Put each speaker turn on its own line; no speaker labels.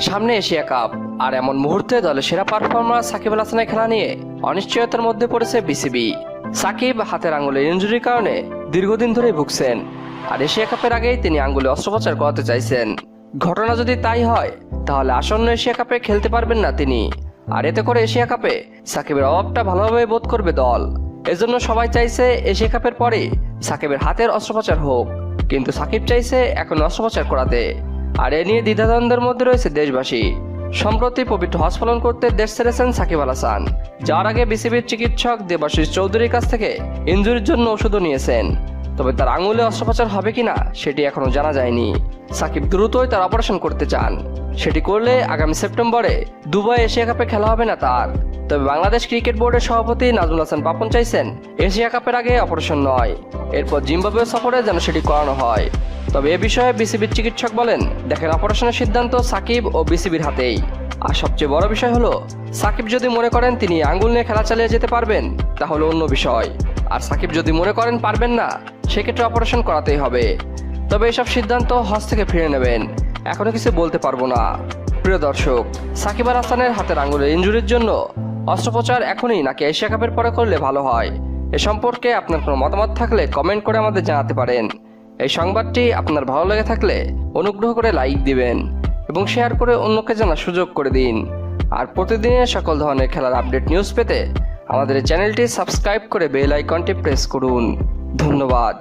সামনে Asia cup. আর এমন মুহূর্তে দলের সেরা পারফরমার সাকিব আল হাসানের খেলা নিয়ে অনিশ্চয়তার মধ্যে পড়েছে বিসিবি। সাকিব হাতের আঙ্গুলের ইঞ্জুরির কারণে দীর্ঘদিন ধরেই ভুগছেন। আর এশিয়া কাপের আগেই তিনি আঙ্গুলে অস্ত্রোপচার করাতে চাইছেন। ঘটনা যদি তাই হয়, তাহলে আসন্ন এশিয়া কাপে খেলতে পারবেন না তিনি। আর এতে করে এশিয়া কাপে সাকিবের অভাবটা ভালোভাবে বোধ করবে দল। এজন্য সবাই চাইছে এশিয়া কাপের পরে সাকিবের হাতের অস্ত্রোপচার হোক। কিন্তু সাকিব চাইছে এখন অস্ত্রোপচার করাতে। আর এ নিয়ে দ্বিধাদ্বন্দ্বের মধ্যে রয়েছে দেশবাসী। সম্প্রতি পবিত্র হজ পালন করতে দেশ ছেড়েছেন সাকিব আল হাসান। যার আগে বিসিবির চিকিৎসক দেবাশিস চৌধুরীর কাছ থেকে ইঞ্জুরির জন্য ওষুধও নিয়েছেন। তবে তার আঙুলে অস্ত্রোপচার হবে কিনা, সেটি এখনও জানা যায়নি। সাকিব দ্রুতই তার অপারেশন করতে চান। সেটি করলে আগামী সেপ্টেম্বরে দুবাই এশিয়া কাপে খেলা হবে না তার। তবে বাংলাদেশ ক্রিকেট বোর্ডের সভাপতি নাজমুল হাসান পাপন চাইছেন এশিয়া কাপের আগে অপারেশন নয়। এরপর জিম্বাবুয়ে সফরে যেন সেটি করানো হয়। তবে এ বিষয়ে বিসিবির চিকিৎসক বলেন, দেখেন অপারেশনের সিদ্ধান্ত সাকিব ও বিসিবির হাতেই। আর সবচেয়ে বড় বিষয় হলো, সাকিব যদি মনে করেন তিনি আঙ্গুল নিয়ে খেলা চালিয়ে যেতে পারবেন, তাহলে অন্য বিষয়। আর সাকিব যদি মনে করেন পারবেন না, সেক্ষেত্রে অপারেশন করাতেই হবে। তবে এসব সিদ্ধান্ত হজ থেকে ফিরে নেবেন। এখনও কিছু বলতে পারব না। প্রিয় দর্শক, সাকিব আল হাসানের হাতের আঙ্গুলের ইঞ্জুরির জন্য অস্ত্রোপচার এখনই নাকি এশিয়া কাপের পরে করলে ভালো হয়? এ সম্পর্কে আপনার কোনো মতামত থাকলে কমেন্ট করে আমাদের জানাতে পারেন। এই সংবাদটি আপনার ভালো লেগে থাকলে অনুগ্রহ করে লাইক দিবেন এবং শেয়ার করে অন্যকে জানার সুযোগ করে দিন। আর প্রতিদিনের সকল ধরনের খেলার আপডেট নিউজ পেতে আমাদের চ্যানেলটি সাবস্ক্রাইব করে বেল আইকনটি প্রেস করুন। ধন্যবাদ।